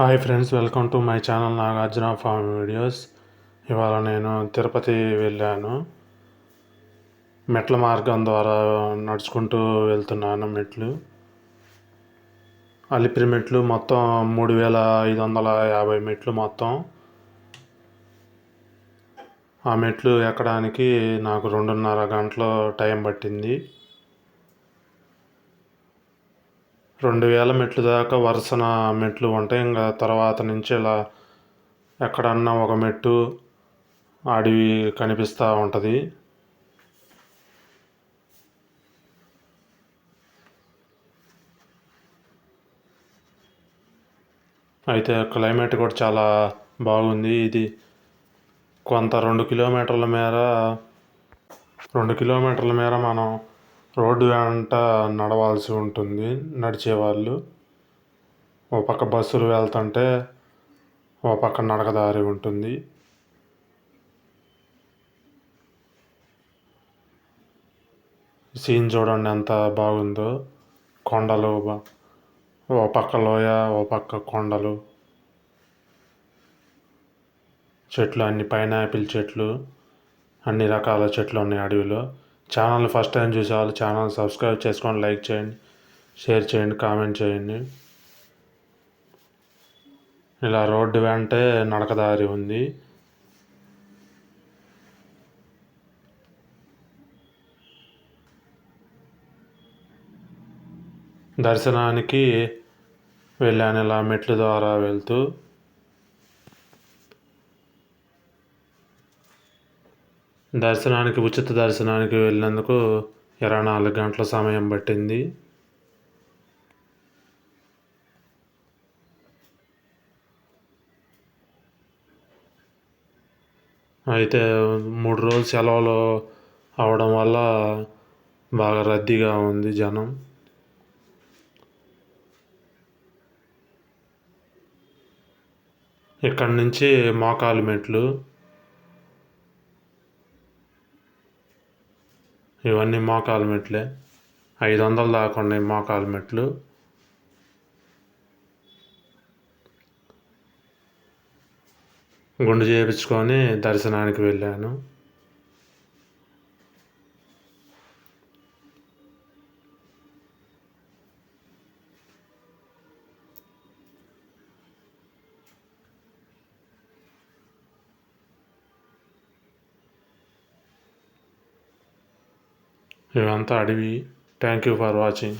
Hi friends welcome to my channel Nagarjuna farm videos. ఇవాళ నేను తిరుపతి వెళ్ళాను. మెట్ల మార్గం ద్వారా నడుచుకుంటూ వెళ్తున్నాను మెట్లు. అలిపిరి మెట్లు మొత్తం మూడు వేల ఐదు వందల యాభై మెట్లు మొత్తం. ఆ మెట్లు ఎక్కడానికి నాకు రెండున్నర గంటలు టైం పట్టింది. రెండు వేల మెట్లు దాకా వరుసన మెట్లు ఉంటాయి. ఇంకా తర్వాత నుంచి ఇలా ఎక్కడన్నా ఒక మెట్టు అడవి కనిపిస్తూ ఉంటుంది. అయితే క్లైమేట్ కూడా చాలా బాగుంది. ఇది కొంత రెండు కిలోమీటర్ల మేర రెండు కిలోమీటర్ల మేర మనం రోడ్డు వెంట నడవాల్సి ఉంటుంది. నడిచేవాళ్ళు ఓ పక్క బస్సులు వెళ్తుంటే ఓ పక్క నడకదారి ఉంటుంది. సీన్ చూడండి ఎంత బాగుందో. కొండలు ఓ పక్క లోయ ఓ పక్క కొండలు. చెట్లు అన్ని పైనాపిల్ చెట్లు అన్ని రకాల చెట్లు ఉన్నాయి అడవిలో. ఛానల్ ఫస్ట్ టైం చూసే వాళ్ళు ఛానల్ సబ్స్క్రైబ్ చేసుకోండి లైక్ చేయండి షేర్ చేయండి కామెంట్ చేయండి. ఇలా రోడ్డు వెంటే నడకదారి ఉంది. దర్శనానికి వెళ్ళాను ఇలా మెట్ల ద్వారా వెళ్తూ. దర్శనానికి ఉచిత దర్శనానికి వెళ్ళినందుకు ఇరవై నాలుగు గంటల సమయం పట్టింది. అయితే మూడు రోజులు సెలవులు అవడం వల్ల బాగా రద్దీగా ఉంది జనం. ఇక్కడి నుంచి మోకాలు మెట్లు. ఇవన్నీ మోకాలు మెట్లే. ఐదు వందలు దాకా ఉన్నాయి మోకాలు మెట్లు. గుండు చేయించుకొని దర్శనానికి వెళ్ళాను. ఇవంతా అడవి. Thank you for watching